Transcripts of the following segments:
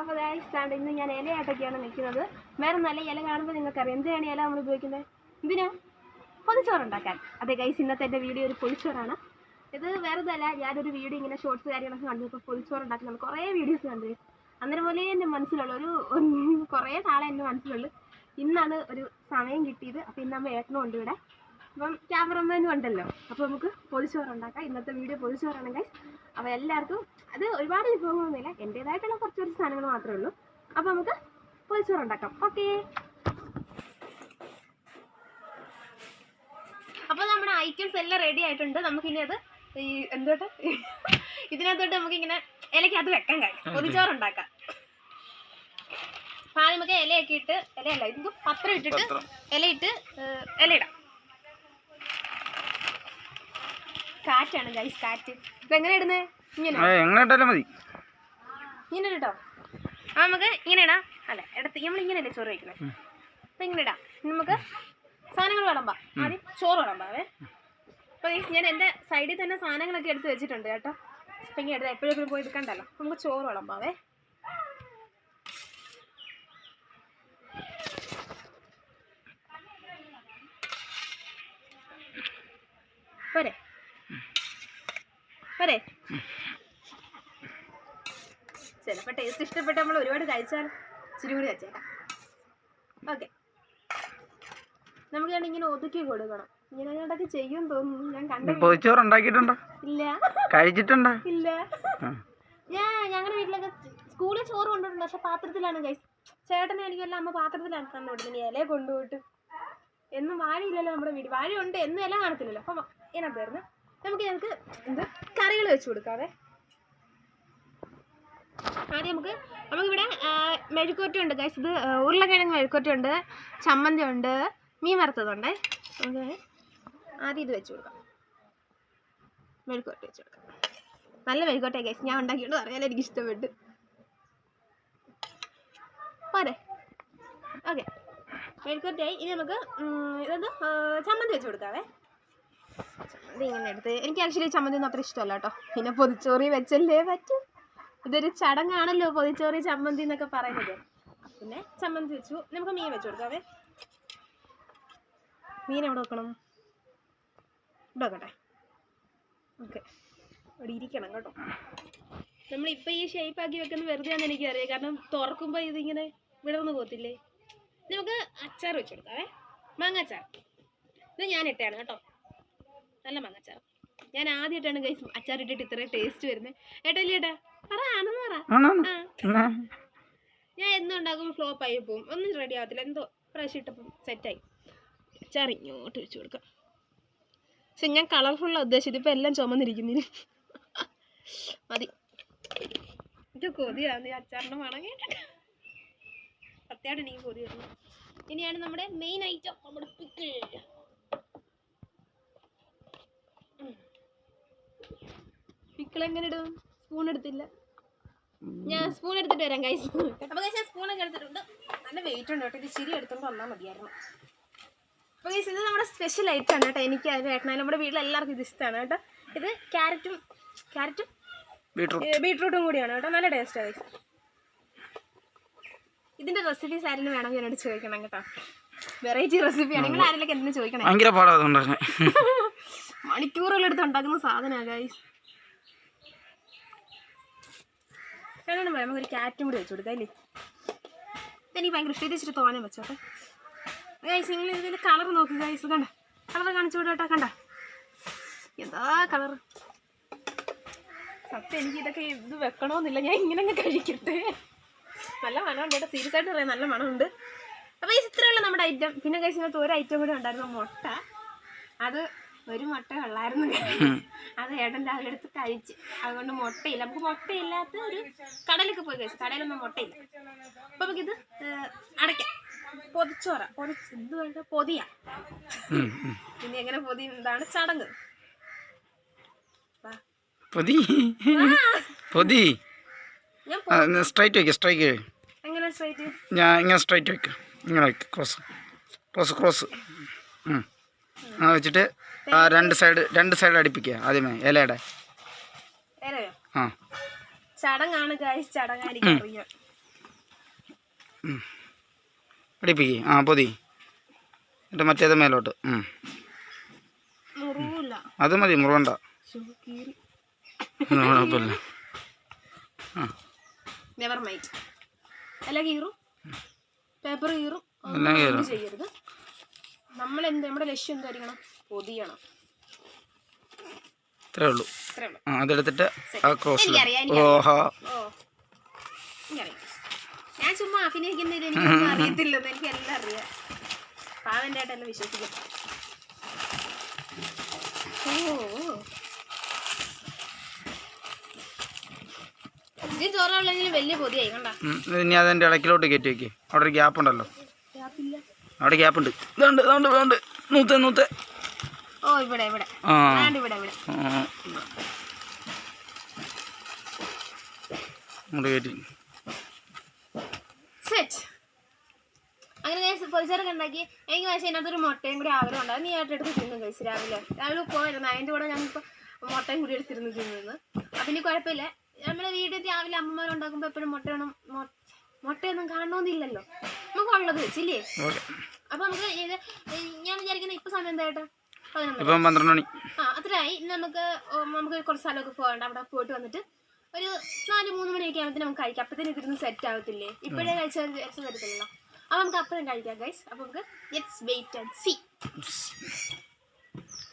അപ്പോൾ ഇതാണ് ഇന്ന് ഞാൻ ഇലയായിട്ടൊക്കെയാണ് നിൽക്കുന്നത്. വേറെ നല്ല ഇല കാണുമ്പോൾ നിങ്ങൾക്കറിയാം. എന്തിനാണ് ഇല നമ്മൾ ഉപയോഗിക്കുന്നത്? എന്തിനാ? പൊതിച്ചോറ് ഉണ്ടാക്കാൻ അതെ ഗൈസ് ഇന്നത്തെ എന്റെ വീഡിയോ ഒരു പൊതിച്ചോറാണ്. ഇത് വേറെതല്ല ഞാനൊരു വീഡിയോ ഇങ്ങനെ ഷോർട്സ് കാര്യങ്ങളൊക്കെ കണ്ടപ്പോൾ പൊതിച്ചോറ് ഉണ്ടാക്കുന്നുണ്ട് കുറേ വീഡിയോസ് കണ്ടു guys. അന്നേരം പോലെ എന്റെ മനസ്സിലുള്ള. ഒരു- കുറേ നാളെ എന്റെ മനസ്സിലുള്ളു. ഇന്നാണ് ഒരു സമയം കിട്ടിയത്. അപ്പോൾ ഇന്ന് അമ്മ ഏട്ടനും ഉണ്ട് ഇവിടെ. അപ്പം ക്യാമറമാനും ഉണ്ടല്ലോ. അപ്പോൾ നമുക്ക് പൊതിച്ചോറ് ഉണ്ടാക്കാം. ഇന്നത്തെ വീഡിയോ പൊതിച്ചോറാണ് ഗൈസ് അപ്പോൾ എല്ലാവർക്കും അത് ഒരുപാട് വിഭവങ്ങളൊന്നുമില്ല. എന്റേതായിട്ടുള്ള കുറച്ച് കുറച്ച് സാധനങ്ങൾ മാത്രമേ ഉള്ളൂ. അപ്പോൾ നമുക്ക് പൊതിച്ചോറ് ഉണ്ടാക്കാം. ഓക്കേ അപ്പോൾ നമ്മുടെ ഐറ്റംസ് എല്ലാം റെഡി ആയിട്ടുണ്ട്. നമുക്കിനി അത് ഈ എന്തോട്ട്? ഇതിനകത്തോട്ട് നമുക്കിങ്ങനെ ഇലക്കകത്ത് വെക്കാൻ കഴിയും പൊതിച്ചോറ് ഉണ്ടാക്കാം. അപ്പോൾ ആദ്യം നമുക്ക് ഇലയൊക്കെ ഇട്ട് ഇലയല്ല ഇത് പത്രം ഇട്ടിട്ട് ഇലയിട്ട് ഇലയിടാം. കാറ്റാണ് ഗൈസ് കാറ്റ്. ഇതെങ്ങനെ ഇടുന്നത് ഇങ്ങനെ. എങ്ങനെ ഇട്ടാലും മതി. ഇങ്ങനെ കേട്ടോ ആ നമുക്ക് ഇങ്ങനെ ഇടാം. അല്ല ഇടത്ത് നമ്മൾ ഇങ്ങനെയല്ലേ ചോറ് വയ്ക്കുന്നത്. അപ്പം ഇങ്ങനെ ഇടാം. നമുക്ക് സാധനങ്ങൾ വിളമ്പാം. ആദ്യം ചോറ് വിളമ്പാവേ. അപ്പോൾ ഞാൻ എന്റെ സൈഡിൽ തന്നെ സാധനങ്ങളൊക്കെ എടുത്ത് വെച്ചിട്ടുണ്ട് കേട്ടോ. അപ്പം ഇങ്ങനെ എപ്പോഴും പോയി എടുക്കണ്ടല്ലോ നമുക്ക് ചോറ് വിളമ്പാവേ. പോരെ. പോരെ ചിലപ്പോൾ ടേസ്റ്റ് ഇഷ്ടപ്പെട്ട് നമ്മൾ ഒരുപാട് കഴിച്ചാൽ ഇച്ചിരി കൂടി കഴിച്ചേക്കാം ഓക്കെ നമുക്ക് ഇങ്ങനെ ഒതുക്കി കൊടുക്കണം. ഇങ്ങനെ അങ്ങോട്ടൊക്കെ ചെയ്യും തോന്നുന്നു. ഞാൻ കണ്ട ഇല്ല. കഴിച്ചിട്ടുണ്ടോ? ഇല്ല. ഞാൻ ഞങ്ങളുടെ വീട്ടിലൊക്കെ സ്കൂളിൽ ചോറ് കൊണ്ടുപോയിട്ടുണ്ട് പക്ഷെ പാത്രത്തിലാണ് കഴിച്ചത് ചേട്ടനെ എനിക്ക് അമ്മ പാത്രത്തിലാണ് ഇനി ഇല കൊണ്ടുപോയിട്ട്. എന്നും വാഴയില്ലല്ലോ നമ്മുടെ വീട് വാഴയുണ്ട്. എന്നും ഇല കാണത്തില്ലല്ലോ. അപ്പം ഇതിനകത്തായിരുന്നു നമുക്ക് ഞങ്ങൾക്ക് എന്ത്? കറികൾ വെച്ച് കൊടുക്കാവേ. ആദ്യം നമുക്ക് നമുക്കിവിടെ മെഴുക്കോറ്റുണ്ട് ഗൈസ് ഇത് ഉരുളക്കിഴങ്ങ് മെഴുക്കോറ്റുണ്ട് ചമ്മന്തി ഉണ്ട് മീൻ വറുത്തതുണ്ട്. നമുക്ക് ആദ്യം ഇത് വെച്ച് കൊടുക്കാം. മെഴുക്കോട്ട് വെച്ച് കൊടുക്കാം. നല്ല മെഴുക്കോട്ടെ ഗൈസ് ഞാൻ ഉണ്ടാക്കിയോണ്ട് പറയാൻ എനിക്ക് ഇഷ്ടപ്പെട്ടു. പോരെ. ഓക്കെ മെഴുക്കോട്ടായി ഇനി നമുക്ക് ഇതൊന്ന് ചമ്മന്തി വെച്ച് കൊടുക്കാവേ. ഇങ്ങനെ എടുത്ത് എനിക്ക് ആക്ച്വലി ചമ്മന്തി ഒന്നും അത്ര ഇഷ്ടമല്ല കേട്ടോ. പിന്നെ പൊതിച്ചോറി വെച്ചല്ലേ പറ്റൂ. ഇതൊരു ചടങ്ങാണല്ലോ പൊതിച്ചോറി ചമ്മന്തി എന്നൊക്കെ പറയുന്നത്. പിന്നെ ചമ്മന്തി വെച്ചു. നമുക്ക് മീൻ വെച്ചു കൊടുക്കാവേ. മീൻ എവിടെ വെക്കണം? ഇവിടെ വെക്കട്ടെ. ഓക്കെ. ഇവിടെ ഇരിക്കണം കേട്ടോ. നമ്മളിപ്പോൾ ഈ ഷേപ്പ് ആക്കി വെക്കുന്നത് വെറുതെ ആണെന്ന് എനിക്കറിയാം. കാരണം തുറക്കുമ്പോൾ ഇതിങ്ങനെ വിടർന്നു പോകത്തില്ലേ? നമുക്ക് അച്ചാർ വെച്ചു കൊടുക്കാവേ. മാങ്ങാച്ചാർ ഇത് ഞാൻ ഇട്ടയാണ് കേട്ടോ. നല്ല മാങ്ങാച്ചാർ ഞാൻ ആദ്യമായിട്ടാണ് കൈ അച്ചാർ ഇട്ടിട്ട് ഇത്രയും ടേസ്റ്റ് വരുന്നത് ഏട്ടാ? പറ ആണെന്ന് പറ. ആണോ ഞാൻ എന്നും ഉണ്ടാക്കുമ്പോൾ ഫ്ലോപ്പ് ആയി പോകും ഒന്നും റെഡി ആവത്തില്ല. എന്തോ പ്രാവശ്യം ഇട്ടപ്പം സെറ്റായി അച്ചാർ ഇങ്ങോട്ട് വെച്ച് കൊടുക്കാം. പക്ഷെ ഞാൻ കളർഫുള്ള ഉദ്ദേശിച്ചത്. ഇപ്പം എല്ലാം ചുമന്നിരിക്കുന്നില്ല മതി. ഇത് കൊതിയാണ്. ഈ അച്ചാറിന്റെ മണം കേട്ടിട്ട് സത്യമായിട്ട് എനിക്ക് കൊതി വരുന്നു ഇനിയാണ് നമ്മുടെ മെയിൻ ഐറ്റം നമ്മുടെ പിക്കിൾ പിക്കിൾ എങ്ങനെ ഇടും? സ്പൂൺ എടുത്തില്ല. ഞാൻ സ്പൂൺ എടുത്തിട്ട് വരാം കൈ അപ്പോൾ ഞാൻ സ്പൂണൊക്കെ എടുത്തിട്ടുണ്ട്. നല്ല വെയിറ്റ് ഉണ്ട് കേട്ടോ. ഇത് ചിരി എടുത്തോണ്ട് വന്നാൽ മതിയായിരുന്നു. അപ്പോൾ കൈസ് ഇത് നമ്മുടെ സ്പെഷ്യൽ ഐറ്റം ആണ് കേട്ടോ. എനിക്ക് അത് ഏട്ടനായാലും നമ്മുടെ വീട്ടിൽ എല്ലാവർക്കും ഇത് ഇഷ്ടമാണ് കേട്ടോ. ഇത് ക്യാരറ്റും ക്യാരറ്റും? ബീട്രൂട്ട്. കൂടിയാണ് കേട്ടോ. നല്ല ടേസ്റ്റ് ആയി ഇതിന്റെ റെസിപ്പി ആരെങ്കിലും വേണമെങ്കിൽ എന്നോട് ചോദിക്കണം കേട്ടോ. വെറൈറ്റി റെസിപ്പിയാണ് നിങ്ങൾ ആരെങ്കിലും എന്തിനു ചോദിക്കണം? ഭയങ്കര പാടാ അതുകൊണ്ടാണ് മണിക്കൂറുകളെടുത്ത് ഉണ്ടാക്കുന്ന സാധനമാണ് ഗൈസ് വേണം പറയാം. നമുക്കൊരു ക്യാറ്റും കൂടി വെച്ച് കൊടുക്കാം അല്ലേ? ഇതെനിക്ക് ഭയങ്കര ഇഷ്ടം. ഇച്ചിരി തോനെ വെച്ചോട്ടെ ഗൈസ് നിങ്ങൾ ഇതിന്റെ കളർ നോക്കി ഗൈസ് കണ്ട? കളർ കാണിച്ചു വിടോട്ടാ കണ്ട? എന്താ കളർ സത്യം എനിക്ക് ഇതൊക്കെ ഇത് വെക്കണമെന്നില്ല ഞാൻ ഇങ്ങനെ കഴിക്കട്ടെ. നല്ല മണമുണ്ട് കേട്ടോ. സീരിയസ് ആയിട്ട് പറയാം നല്ല മണമുണ്ട്. അപ്പോൾ ഈ ഇത്രയുള്ള നമ്മുടെ ഐറ്റം പിന്നെ കഴിച്ച് ഒരു ഐറ്റം കൂടെ ഉണ്ടായിരുന്നു മുട്ട. അത് ഒരു മുട്ട ഉള്ളായിരുന്നു അത് ഏട്ടൻ രാവിലെ എടുത്ത് കഴിച്ച്. അതുകൊണ്ട് മുട്ടയില്ല. നമുക്ക് മുട്ടയില്ലാത്ത ഒരു കടലൊക്കെ പോയി കഴിച്ചു. കടയിലൊന്നും മുട്ടയില്ല. അപ്പൊ നമുക്കിത് അടയ്ക്കാം. പൊതിച്ചോറ. പൊതി ഇത് വേണ്ട പൊതിയ. പിന്നെ എങ്ങനെ പൊതി എന്താണ് ചടങ്ങ്. പൊതി. പൊതി. സ്ട്രൈറ്റ് വയ്ക്കുക സ്ട്രൈക്ക് എങ്ങനെ സ്ട്രൈറ്റ് ഞാൻ ഇങ്ങനെ സ്ട്രൈറ്റ് വെക്കാം. ഇങ്ങനെ വയ്ക്കുക ക്രോസ് ക്രോസ് ക്രോസ് ഉം. ആ വെച്ചിട്ട് രണ്ട് സൈഡ് രണ്ട് സൈഡ് അടുപ്പിക്കുക ആദ്യമേ ഇലയുടെ. ആ. ചടങ്ങാണ് ആ പൊതി. എന്നിട്ട് മറ്റേത് മേലോട്ട്. അത് മതി മുറുവണ്ട. കുഴപ്പമില്ല. എല്ലാം കീറും. നമ്മൾ എന്ത് നമ്മുടെ ലക്ഷ്യം എന്തായിരിക്കണം പൊതിയണം. ഇത്രേ ഉള്ളൂ. അതെടുത്തിട്ട് ആ ക്രോസ്. ഓഹാ. ഞാൻ ചുമ്മാ അഭിനയിക്കുന്നതിൽ എനിക്കൊന്നും അറിയത്തില്ലെന്ന് എനിക്ക് എല്ലാം അറിയാം പാവന്റെ ആയിട്ടെല്ലാം വിശ്വസിക്കും. ഓ ഇത് ചോറുള്ളെങ്കിലും വലിയ പൊതിയായി കണ്ട? ഇനി അതെന്റെ ഇടയ്ക്കിലോട്ട് കയറ്റി വെക്കേ. അവിടെ ഒരു ഗ്യാപ്പ് ഉണ്ടല്ലോ. അവിടെ ഗ്യാപ്പ് ഉണ്ട്. ഇതുണ്ട് ഇതുണ്ട് ഇതുണ്ട്. നൂത്ത് നൂത്ത്. ഓ ഇവിടെ ഇവിടെ. ആ. അങ്ങോട്ട് കയറ്റി അങ്ങനെ ഞാൻ പൊതിച്ചേർക്ക് ഉണ്ടാക്കി. എനിക്ക് പക്ഷേ അതിനകത്തൊരു മുട്ടയും കൂടി ആഗ്രഹം ഉണ്ട്. നീ ആയിട്ട് എടുത്ത് തിന്നു കഴിച്ചു രാവിലെ. രാവിലെ പോയിരുന്നു അതിന്റെ കൂടെ ഞാനിപ്പോൾ മുട്ടയും കൂടി എടുത്തിരുന്നു തിന്നു അപ്പം ഇനി കുഴപ്പമില്ല. നമ്മുടെ വീട്ടിൽ രാവിലെ അമ്മമാരുണ്ടാക്കുമ്പോൾ എപ്പോഴും മുട്ടയൊന്നും മുട്ടയൊന്നും കാണണമെന്നില്ലല്ലോ. ഉള്ളത് വെച്ചില്ലേ ഓക്കെ. അപ്പം നമുക്ക് ഇത് ഞാൻ വിചാരിക്കുന്നത് ഇപ്പം സമയം പന്ത്രണ്ട് മണി ആ അത്രയായി. നമുക്ക് നമുക്ക് കുറച്ച് സ്ഥലമൊക്കെ പോകണ്ട. അവിടെ പോയിട്ട് വന്നിട്ട് ഒരു നാല് മൂന്ന് മണിയൊക്കെ ആകുമ്പോൾ നമുക്ക് കഴിക്കാം. അപ്പത്തേനും ഇരുന്ന് സെറ്റ് ആവത്തില്ലേ? ഇപ്പോഴേ കഴിച്ചാൽ വരത്തില്ലല്ലോ അപ്പോൾ നമുക്ക് അപ്പഴും കഴിക്കാം ഗൈസ് അപ്പോൾ നമുക്ക് ലെറ്റ്സ് വെയിറ്റ് ആൻഡ് സി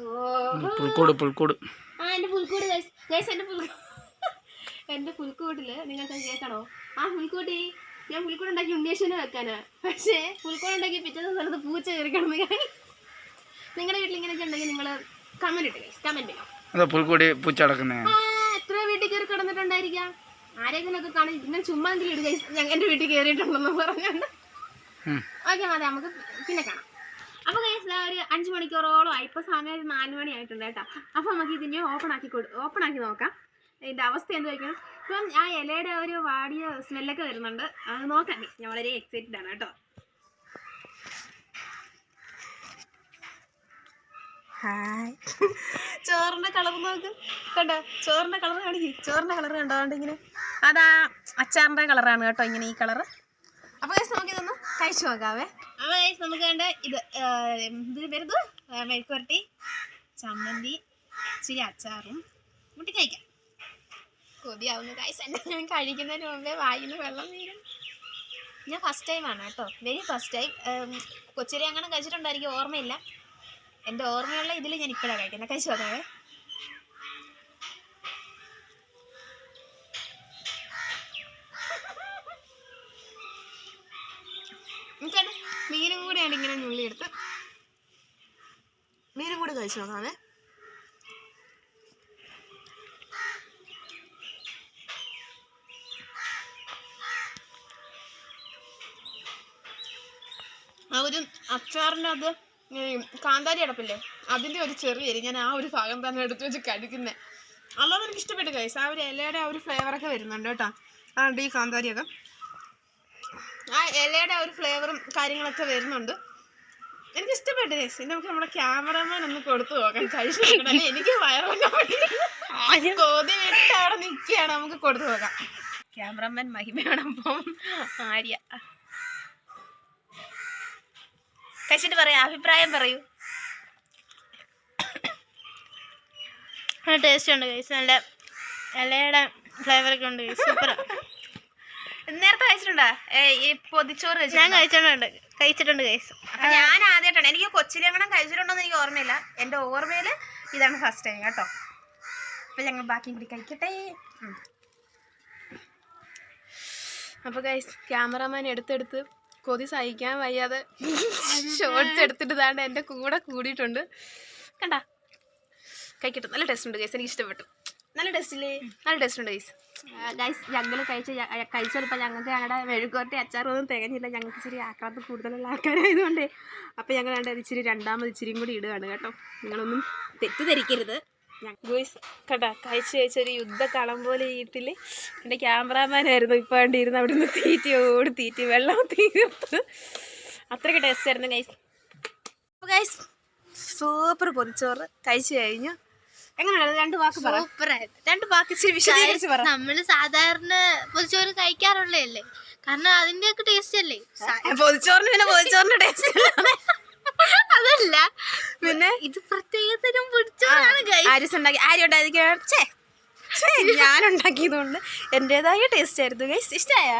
ഓ പുൽക്കൂട് പുൽക്കൂട്. ആ എന്റെ പുൽക്കൂട് ഗൈസ് ഗൈസ് എന്റെ പുൽ എന്റെ പുൽക്കൂട്ടിൽ നിങ്ങൾക്ക് കേൾക്കണോ? ആ പുൽക്കൂട്ടി. ഞാൻ പുൽക്കൂട് ഉണ്ടാക്കി ഉണ്ണിയേശനെ വെക്കാനാ. പക്ഷേ പുൽക്കൂട് ഉണ്ടാക്കി പിറ്റേ സ്ഥലത്ത് പൂച്ച കയറിക്കണം കിടന്ന് ഗൈസ് നിങ്ങളുടെ വീട്ടിൽ ഇങ്ങനെയൊക്കെ ഉണ്ടെങ്കിൽ നിങ്ങൾ കമന്റ് ഇട്ട് കമന്റ് ചെയ്യാം അതാ പുൽക്കൂടി പൂച്ച അടക്കുന്നേ ആ, എത്ര വീട്ടിൽ കയറി കിടന്നിട്ടുണ്ടായിരിക്കാം. ആരെങ്കിലുമൊക്കെ കാണാൻ ഇങ്ങനെ ചുമ്മാ എന്തെങ്കിലും ഇടുക ഞാൻ എന്റെ വീട്ടിൽ കയറിയിട്ടുണ്ടെന്ന് പറഞ്ഞുകൊണ്ട്. ഓക്കെ മതി നമുക്ക് പിന്നെ കാണാം. അപ്പോൾ ഗൈസ് ഒരു അഞ്ച് മണിക്കൂറോളം ആയി. ഇപ്പോൾ സമയം ഒരു നാല് മണി ആയിട്ടുണ്ട് കേട്ടോ. അപ്പോൾ നമുക്ക് ഇതിനെ ഓപ്പൺ ആക്കി കൊടു ഓപ്പൺ ആക്കി നോക്കാം. ഇതിന്റെ അവസ്ഥ എന്ത് ഇപ്പം ആ ഇലയുടെ ആ ഒരു വാടിയ സ്മെല്ലൊക്കെ വരുന്നുണ്ട്. അത് നോക്കാം. ഞാൻ വളരെ എക്സൈറ്റഡ് ആണ് കേട്ടോ. ഹായ് ചോറിന്റെ കളർ നോക്ക്. കണ്ടോ? ചോറിന്റെ കളർ കാണിക്ക്. ചോറിന്റെ കളർ കണ്ടോ? അതുകൊണ്ട് ഇങ്ങനെ? അതാ അച്ചാറിന്റെ കളറാണ് കേട്ടോ ഇങ്ങനെ ഈ കളർ അപ്പൊ ഗൈസ് നമുക്ക് ഇതൊന്ന് കഴിച്ചു നോക്കാവേ. അപ്പൊ ഗൈസ് നമുക്ക് വേണ്ട ഇത് ഇതിന് ഇത് വരുന്നത് മെഴുക്കുവരട്ടി ചമ്മന്തി ഇച്ചിരി അച്ചാറും. മുട്ടി കഴിക്കാം. കൊതിയാവുന്നു. കായ്സ് എന്നെ ഞാൻ കഴിക്കുന്നതിന് മുമ്പേ വായിന്ന് വെള്ളം വീഴും. ഞാൻ ഫസ്റ്റ് ടൈം ആണ് കേട്ടോ. വെരി ഫസ്റ്റ് ടൈം കൊച്ചിരി അങ്ങനെ കഴിച്ചിട്ടുണ്ടായിരിക്കും ഓർമ്മയില്ല. എന്റെ ഓർമ്മയുള്ള ഇതിൽ ഞാൻ ഇപ്പോഴാണ് കഴിക്കുന്നത് കഴിച്ചു എനിക്കാണ് മീനും കൂടെയാണ് ഇങ്ങനെ ഞുള്ളിയെടുത്ത്. മീനും കൂടി കഴിച്ചു നോക്കാവേ ആ ഒരു അച്ചാറിന്റെ അത് കാന്താരി അടപ്പില്ലേ? അതിന്റെ ഒരു ചെറിയ എരി ഞാൻ ആ ഒരു ഭാഗം തന്നെ എടുത്തു വെച്ച് കഴിക്കുന്നത് അല്ലാതെ എനിക്ക് ഇഷ്ടപ്പെട്ടു കൈസ് ആ ഒരു ഇലയുടെ ആ ഒരു ഫ്ലേവറൊക്കെ വരുന്നുണ്ട് കേട്ടോ. അതുകൊണ്ട് ഈ കാന്താരിയൊക്കെ ആ ഇലയുടെ ആ ഒരു ഫ്ലേവറും കാര്യങ്ങളൊക്കെ വരുന്നുണ്ട്. എനിക്ക് ഇഷ്ടപ്പെട്ടു കൈസ് ഇനി നമുക്ക് നമ്മുടെ ക്യാമറമാൻ ഒന്ന് കൊടുത്തു നോക്കാം. കഴിച്ചു നോക്കണം. അല്ലേ? എനിക്ക് വയറൊക്കെ കൊതി വിട്ട് അവിടെ നിൽക്കുകയാണ്. നമുക്ക് കൊടുത്തു നോക്കാം. ക്യാമറമാൻ മഹിമയോടൊപ്പം ആര്യ. കഴിച്ചിട്ട് പറയാം. അഭിപ്രായം പറയൂ. നല്ല ടേസ്റ്റ് ഉണ്ട് കഴിച്ച് നല്ല ഇലയുടെ ഫ്ലേവറൊക്കെ ഉണ്ട് സൂപ്പർ നേരത്തെ കഴിച്ചിട്ടുണ്ടോ? ഈ പൊതിച്ചോറ് ഞാൻ കഴിച്ചിട്ടുണ്ട്. കഴിച്ചിട്ടുണ്ട് കഴിച്ചു ഞാൻ ആദ്യമായിട്ടാണ്. എനിക്ക് കൊച്ചിലെങ്ങണം കഴിച്ചിട്ടുണ്ടോ എന്ന് എനിക്ക് ഓർമ്മയില്ല. എന്റെ ഓർമ്മയിൽ ഇതാണ് ഫസ്റ്റ് ടൈം കേട്ടോ. അപ്പൊ ഞങ്ങൾ ബാക്കി കൂടി കഴിക്കട്ടെ. അപ്പോൾ അപ്പൊ ഗൈസ് ക്യാമറമാൻ എടുത്തെടുത്ത് കൊതി സഹിക്കാൻ വയ്യാതെ ഷോർട്സ് എടുത്തിട്ട് ഇതാണ്ട് എന്റെ കൂടെ കൂടിയിട്ടുണ്ട്. കണ്ട? കഴിക്കട്ടെ. നല്ല ടേസ്റ്റ് ഉണ്ട് ഗൈസ് എനിക്ക് ഇഷ്ടപ്പെട്ടു നല്ല ടേസ്റ്റ് ഇല്ലേ? നല്ല ടേസ്റ്റ് ഉണ്ട് ഗൈസ് ഗൈസ് ഞങ്ങൾ കഴിച്ച കഴിച്ചപ്പോൾ ഞങ്ങൾക്ക് ഞങ്ങളുടെ അച്ചാർ അച്ചാറൊന്നും തികഞ്ഞില്ല. ഞങ്ങൾക്ക് ഇച്ചിരി ആക്രാന്ത് കൂടുതലുള്ള ആൾക്കാരായതുകൊണ്ട്. അപ്പോൾ ഞങ്ങൾ ഇച്ചിരി രണ്ടാമത് ഇച്ചിരിയും കൂടി ഇടുകയാണ് കേട്ടോ. നിങ്ങളൊന്നും തെറ്റിദ്ധരിക്കരുത്. ഗോയ്സ് കണ്ട കഴിച്ച് കഴിച്ചൊരു യുദ്ധക്കളം പോലെ വീട്ടിൽ എന്റെ ക്യാമറാമാനായിരുന്നു ഇപ്പോൾ കണ്ടിരുന്നു അവിടെ നിന്ന് തീറ്റി ഓടി തീറ്റി വെള്ളം തീർത്ത് അത്രയ്ക്ക് ടേസ്റ്റ് ആയിരുന്നു ഗൈസ് അപ്പോൾ ഗൈസ് സൂപ്പർ പൊതിച്ചോറ് കഴിച്ചു കഴിഞ്ഞു. എങ്ങനെയാണ് രണ്ട് വാക്ക് പറ. സൂപ്പറായിരുന്നു. രണ്ട് വാക്ക് വിശദീകരിച്ച് പറ. നമ്മൾ സാധാരണ പൊതിച്ചോറ് കഴിക്കാറുള്ളതല്ലേ? കാരണം അതിന്റെ ഒക്കെ ടേസ്റ്റ് അല്ലേ? പൊതിച്ചോറിന് പിന്നെ പൊതിച്ചോറിന്റെ ടേസ്റ്റ് അതല്ല. പിന്നെ? ഇത് പ്രത്യേകതരം പിടിച്ചതാണ്. ആരിസ് ഉണ്ടാക്കി ആരും ഉണ്ടായിരിക്കും ഞാൻ ഉണ്ടാക്കിയതുകൊണ്ട് എന്റെതായ ടേസ്റ്റ് ആയിരുന്നു ഗൈസ് ഇഷ്ടായ?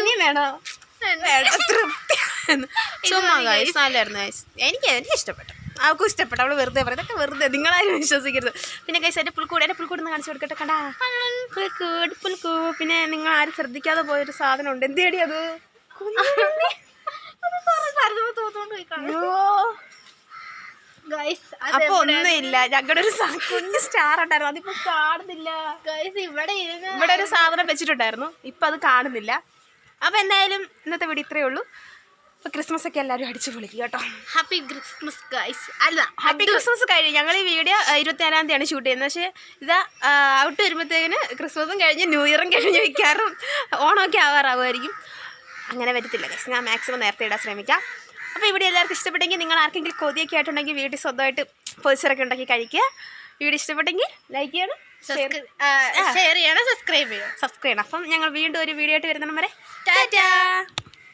ഇനി വേണോ? ചുമ്മാ ഗൈസ് നല്ലായിരുന്നു ഗൈസ് എനിക്ക് എനിക്ക് ഇഷ്ടപ്പെട്ടു. അവൾക്കും ഇഷ്ടപ്പെട്ടു. അവൾ വെറുതെ പറയും ഇതൊക്കെ വെറുതെ നിങ്ങളാരും വിശ്വസിക്കരുത്. പിന്നെ ഗൈസ് എന്റെ പുൽക്കൂട് എന്റെ പുൽക്കൂട് കാണിച്ചു കൊടുക്കട്ടെ കണ്ടാ? പുൽക്കൂട്. പുൽക്കൂ പിന്നെ നിങ്ങൾ ആരും ശ്രദ്ധിക്കാതെ പോയൊരു സാധനം ഉണ്ട് എന്തേടി അത്? അപ്പൊ ഒന്നുമില്ല. ഞങ്ങളുടെ ഒരു കുഞ്ഞ് സ്റ്റാർ ഉണ്ടായിരുന്നു. അതിപ്പോ കാണുന്നില്ല. ഇവിടെ ഇവിടെ ഒരു സാധനം വെച്ചിട്ടുണ്ടായിരുന്നു. ഇപ്പൊ അത് കാണുന്നില്ല. അപ്പൊ എന്തായാലും ഇന്നത്തെ വീട് ഇത്രയേ ഉള്ളൂ. അപ്പൊ ക്രിസ്മസ് ഒക്കെ എല്ലാവരും അടിച്ചു പൊളിക്കുക കേട്ടോ. ഹാപ്പി ക്രിസ്മസ് ഗൈസ് അല്ല ഹാപ്പി ക്രിസ്മസ് കഴിഞ്ഞു. ഞങ്ങൾ ഈ വീഡിയോ ഇരുപത്തിനാലാം തീയതിയാണ് ഷൂട്ട് ചെയ്യുന്നത്. പക്ഷേ ഇതാ ഔട്ട് വരുമ്പോഴത്തേക്കിന് ക്രിസ്മസും കഴിഞ്ഞ് ന്യൂ ഇയറും കഴിഞ്ഞ് വയ്ക്കാറും ഓണമൊക്കെ ആവാറാവുമായിരിക്കും. അങ്ങനെ വരത്തില്ല. ഗസ് ഞാൻ മാക്സിമം നേരത്തെ ഇടാൻ ശ്രമിക്കാം. അപ്പോൾ ഇവിടെ എല്ലാവർക്കും ഇഷ്ടപ്പെട്ടെങ്കിൽ നിങ്ങൾ ആർക്കെങ്കിലും കൊതിയൊക്കെ ആയിട്ടുണ്ടെങ്കിൽ വീട്ടിൽ സ്വന്തമായിട്ട് പൊതിച്ചറൊക്കെ ഉണ്ടാക്കി കഴിക്കുക. വീഡിയോ ഇഷ്ടപ്പെട്ടെങ്കിൽ ലൈക്ക് ചെയ്യണം ഷെയർ ചെയ്യണം സബ്സ്ക്രൈബ് ചെയ്യണം. സബ്സ്ക്രൈബ് ചെയ്യണം. അപ്പം ഞങ്ങൾ വീണ്ടും ഒരു വീഡിയോ ആയിട്ട് വരുന്നിടം വരെ ടാറ്റാ